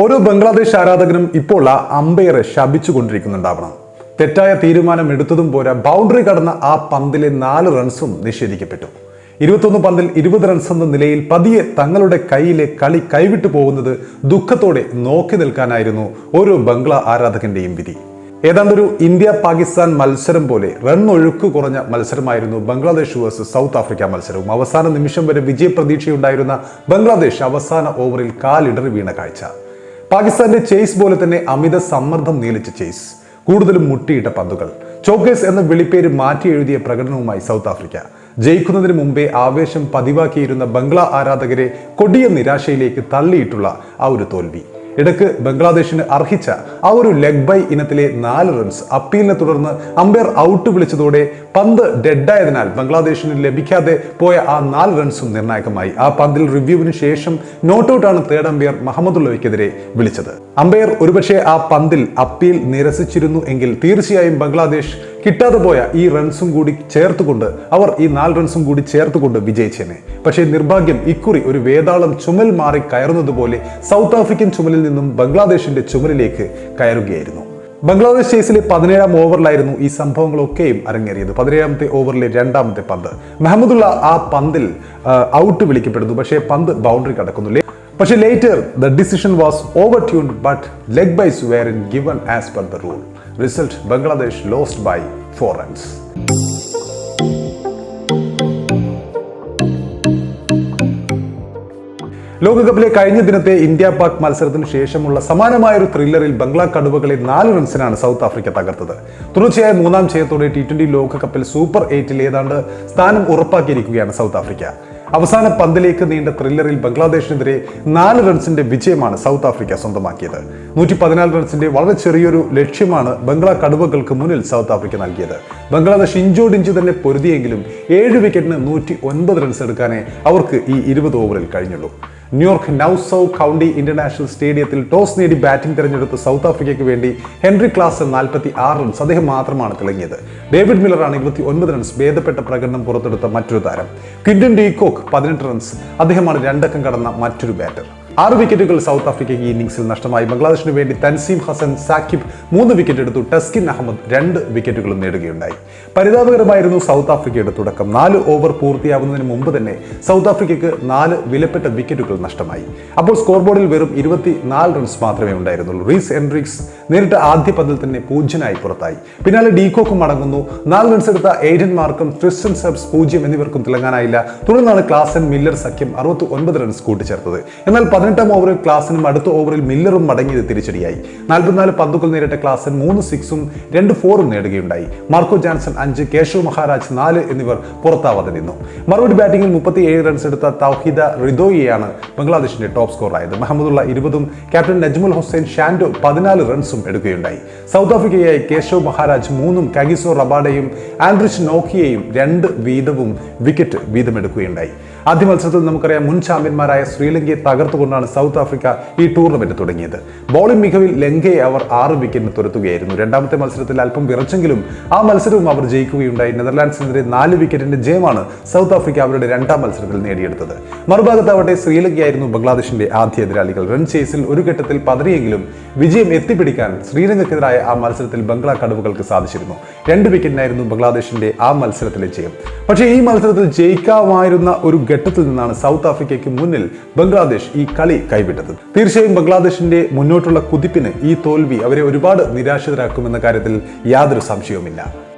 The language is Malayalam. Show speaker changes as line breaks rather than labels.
ഓരോ ബംഗ്ലാദേശ് ആരാധകനും ഇപ്പോൾ ആ അമ്പയറെ ശപിച്ചുകൊണ്ടിരിക്കുന്നുണ്ടാവണം. തെറ്റായ തീരുമാനം എടുത്തതും പോരാ ബൗണ്ടറി കടന്ന ആ പന്തിലെ നാല് റൺസും നിഷേധിക്കപ്പെട്ടു. ഇരുപത്തൊന്ന് പന്തിൽ ഇരുപത് റൺസ് എന്ന നിലയിൽ പതിയെ തങ്ങളുടെ കയ്യിലെ കളി കൈവിട്ടു പോകുന്നത് ദുഃഖത്തോടെ നോക്കി നിൽക്കാനായിരുന്നു ഓരോ ബംഗ്ലാ ആരാധകന്റെയും വിധി. ഏതാണ്ടൊരു ഇന്ത്യ പാകിസ്ഥാൻ മത്സരം പോലെ റൺ ഒഴുക്ക് കുറഞ്ഞ മത്സരമായിരുന്നു ബംഗ്ലാദേശ് വേഴ്സസ് സൗത്ത് ആഫ്രിക്ക മത്സരവും. അവസാന നിമിഷം വരെ വിജയപ്രതീക്ഷയുണ്ടായിരുന്ന ബംഗ്ലാദേശ് അവസാന ഓവറിൽ കാലിടറി വീണ കാഴ്ച. പാകിസ്ഥാന്റെ ചേസ് പോലെ തന്നെ അമിത സമ്മർദ്ദം നീലിച്ച ചേസ് കൂടുതലും മുട്ടിയിട്ട പന്തുകൾ. ചോക്കേസ് എന്ന വിളിപ്പേര് മാറ്റി എഴുതിയ പ്രകടനവുമായി സൗത്ത് ആഫ്രിക്ക. ജയിക്കുന്നതിന് മുമ്പേ ആവേശം പതിവാക്കിയിരുന്ന ബംഗ്ലാ ആരാധകരെ കൊടിയ നിരാശയിലേക്ക് തള്ളിയിട്ടുള്ള ആ ഒരു തോൽവി. ഇടയ്ക്ക് ബംഗ്ലാദേശിന് അർഹിച്ച ആ ഒരു ലെഗ് ബൈ ഇനത്തിലെ നാല് റൺസ് അപ്പീലിനെ തുടർന്ന് അമ്പയർ ഔട്ട് വിളിച്ചതോടെ പന്ത് ഡെഡായതിനാൽ ബംഗ്ലാദേശിന് ലഭിക്കാതെ പോയ ആ നാല് റൺസും നിർണായകമായി. ആ പന്തിൽ റിവ്യൂവിന് ശേഷം നോട്ട് ഔട്ടാണ് തേർഡ് അമ്പയർ മഹമ്മദുള്ളവയ്ക്കെതിരെ വിളിച്ചത്. അമ്പയർ ഒരുപക്ഷെ ആ പന്തിൽ അപ്പീൽ നിരസിച്ചിരുന്നു എങ്കിൽ തീർച്ചയായും ബംഗ്ലാദേശ് കിട്ടാതെ പോയ ഈ റൺസും കൂടി ചേർത്തുകൊണ്ട് അവർ ഈ നാല് റൺസും കൂടി ചേർത്തുകൊണ്ട് വിജയിച്ചേനെ. പക്ഷേ നിർഭാഗ്യം ഇക്കുറി ഒരു വേതാളം ചുമൽ മാറി കയറുന്നതുപോലെ സൗത്ത് ആഫ്രിക്കൻ ചുമലിൽ നിന്നും ബംഗ്ലാദേശിന്റെ ചുമലിലേക്ക് കയറുകയായിരുന്നു. ബംഗ്ലാദേശ് ചേസിലെ പതിനേഴാം ഓവറിലായിരുന്നു ഈ സംഭവങ്ങളൊക്കെയും അരങ്ങേറിയത്. പതിനേഴാമത്തെ ഓവറിലെ രണ്ടാമത്തെ പന്ത്. മെഹമ്മദുള്ള ആ പന്തിൽ ഔട്ട് വിളിക്കപ്പെടുന്നു. പക്ഷേ പന്ത് ബൗണ്ടറി കടക്കുന്നു. പക്ഷേ later the decision was overturned but leg byes were in given as per the rule result Bangladesh lost by four runs ലോകകപ്പിലെ കഴിഞ്ഞ ദിനത്തെ ഇന്ത്യ പാക് മത്സരത്തിന് ശേഷമുള്ള സമാനമായ ഒരു ത്രില്ലറിൽ ബംഗ്ലാ കടുവകളെ നാല് റൺസിനാണ് സൗത്ത് ആഫ്രിക്ക തകർത്തത്. തുടർച്ചയായ മൂന്നാം ജയത്തോടെ ടി ട്വന്റി ലോകകപ്പിൽ സൂപ്പർ എയ്റ്റിൽ ഏതാണ്ട് സ്ഥാനം ഉറപ്പാക്കിയിരിക്കുകയാണ് സൗത്ത് ആഫ്രിക്ക. അവസാന പന്തിലേക്ക് നീണ്ട ത്രില്ലറിൽ ബംഗ്ലാദേശിനെതിരെ നാല് റൺസിന്റെ വിജയമാണ് സൗത്ത് ആഫ്രിക്ക സ്വന്തമാക്കിയത്. നൂറ്റി പതിനാല് റൺസിന്റെ വളരെ ചെറിയൊരു ലക്ഷ്യമാണ് ബംഗ്ലാ കടുവകൾക്ക് മുന്നിൽ സൗത്ത് ആഫ്രിക്ക നൽകിയത്. ബംഗ്ലാദേശ് ഇഞ്ചോടിഞ്ച് തന്നെ പൊരുതിയെങ്കിലും ഏഴ് വിക്കറ്റിന് നൂറ്റി ഒൻപത് റൺസ് എടുക്കാനേ അവർക്ക് ഈ ഇരുപത് ഓവറിൽ കഴിഞ്ഞുള്ളൂ. New York Nassau county international സ്റ്റേഡിയത്തിൽ ടോസ് നേടി ബാറ്റിംഗ് തിരഞ്ഞെടുത്ത സൗത്ത് ആഫ്രിക്കയ്ക്ക് വേണ്ടി ഹെൻറി ക്ലാസ് നാൽപ്പത്തി ആറ് റൺസ് അദ്ദേഹം മാത്രമാണ് തിളങ്ങിയത്. ഡേവിഡ് മില്ലറാണ് ഇരുപത്തി ഒൻപത് റൺസ് ഭേദപ്പെട്ട പ്രകടനം പുറത്തെടുത്ത മറ്റൊരു താരം. ക്വിന്റൻ ഡീകോക്ക് പതിനെട്ട് റൺസ് അദ്ദേഹമാണ് രണ്ടക്കം കടന്ന മറ്റൊരു ബാറ്റർ ആറ് വിക്കറ്റുകൾ സൗത്ത് ആഫ്രിക്കയ്ക്ക് ഇന്നിംഗ്സിൽ നഷ്ടമായി. ബംഗ്ലാദേശിന് വേണ്ടി തൻസീം ഹസൻ സാക്കിബ് മൂന്ന് വിക്കറ്റ് എടുത്തു. ടസ്കിൻ അഹമ്മദ് രണ്ട് വിക്കറ്റുകളും നേടുകയുണ്ടായി. പരിതാപകരമായിരുന്നു സൗത്ത് ആഫ്രിക്കയുടെ തുടക്കം. നാല് ഓവർ പൂർത്തിയാവുന്നതിന് മുമ്പ് തന്നെ സൗത്ത് ആഫ്രിക്കയ്ക്ക് നാല് വിലപ്പെട്ട വിക്കറ്റുകൾ നഷ്ടമായി. അപ്പോൾ സ്കോർ ബോർഡിൽ വെറും ഇരുപത്തി നാല് റൺസ് മാത്രമേ ഉണ്ടായിരുന്നുള്ളൂ. റീസ് എൻറിക്സ് നേരിട്ട് ആദ്യ പന്തിൽ തന്നെ പൂജ്യനായി പുറത്തായി. പിന്നാലെ ഡീകോക്കും മടങ്ങുന്നു. നാല് റൺസ് എടുത്ത എയ്ഡൻ മാർക്കും ട്രിസ്റ്റൻ സബ്സ് പൂജ്യം എന്നിവർക്കും തിളങ്ങാനായില്ല. തുടർന്നാണ് ക്ലാസൻ മില്ലർ സഖ്യം അറുപത്തി ഒൻപത് റൺസ് കൂട്ടിച്ചേർത്തത്. എന്നാൽ പതിനെട്ടാം ഓവറിൽ ക്ലാസിനും അടുത്ത ഓവറിൽ മില്ലറും മടങ്ങിയത് തിരിച്ചടിയായി. നാൽപ്പത്തിനാല് പന്തുകൾ നേരിട്ട ക്ലാസൻ മൂന്ന് സിക്സും രണ്ട് ഫോറും നേടുകയുണ്ടായി. മാർക്കോ ജാൻസൺ അഞ്ച് കേശവ് മഹാരാജ് നാല് എന്നിവർ പുറത്താവാതെ നിന്നു. മറുപടി ബാറ്റിംഗിൽ മുപ്പത്തി ഏഴ് റൺസ് എടുത്ത തൗഹിദ റിദോയിയാണ് ബംഗ്ലാദേശിന്റെ ടോപ്പ് സ്കോർ ആയത്. മുഹമ്മദുള്ള ഇരുപതും ക്യാപ്റ്റൻ നജ്മുൽ ഹുസൈൻ ഷാൻഡോ പതിനാല് റൺസും എടുക്കുകയുണ്ടായി. സൗത്ത് ആഫ്രിക്കയായി കേശവ് മഹാരാജ് മൂന്നും കഗിസോ റബാഡയും ആൻഡ്രിഷ് നോക്കിയയും രണ്ട് വീതവും വിക്കറ്റ് വീതമെടുക്കുകയുണ്ടായി. ആദ്യ മത്സരത്തിൽ നമുക്കറിയാം മുൻ ചാമ്പ്യന്മാരായ ശ്രീലങ്കയെ തകർത്തുകൊണ്ടാണ് സൗത്ത് ആഫ്രിക്ക ഈ ടൂർണമെന്റ് തുടങ്ങിയത്. ബോളിംഗ് മികവിൽ ലങ്കയെ അവർ ആറ് വിക്കറ്റിന് തുരത്തുകയായിരുന്നു. രണ്ടാമത്തെ മത്സരത്തിൽ അല്പം വിറച്ചെങ്കിലും ആ മത്സരവും അവർ ജയിക്കുകയുണ്ടായി. നെതർലാൻഡ്സിനെതിരെ നാല് വിക്കറ്റിന്റെ ജയമാണ് സൗത്ത് ആഫ്രിക്ക അവരുടെ രണ്ടാം മത്സരത്തിൽ നേടിയെടുത്തത്. മറുഭാഗത്താവട്ടെ ശ്രീലങ്കയായിരുന്നു ബംഗ്ലാദേശിന്റെ ആദ്യ എതിരാളികൾ. റൺ ചേസിൽ ഒരു ഘട്ടത്തിൽ പതറിയെങ്കിലും വിജയം എത്തിപ്പിടിക്കാൻ ശ്രീലങ്കയ്ക്കെതിരായ ആ മത്സരത്തിൽ ബംഗ്ലാ കടുവകൾക്ക് സാധിച്ചിരുന്നു. രണ്ട് വിക്കറ്റിനായിരുന്നു ബംഗ്ലാദേശിന്റെ ആ മത്സരത്തിലെ ജയം. പക്ഷേ ഈ മത്സരത്തിൽ ജയിക്കാമായിരുന്ന ഒരു ഘട്ടത്തിൽ നിന്നാണ് സൗത്ത് ആഫ്രിക്കയ്ക്ക് മുന്നിൽ ബംഗ്ലാദേശ് ഈ കളി കൈവിട്ടത്. തീർച്ചയായും ബംഗ്ലാദേശിന്റെ മുന്നോട്ടുള്ള കുതിപ്പിന് ഈ തോൽവി അവരെ ഒരുപാട് നിരാശിതരാക്കുമെന്ന കാര്യത്തിൽ യാതൊരു സംശയവുമില്ല.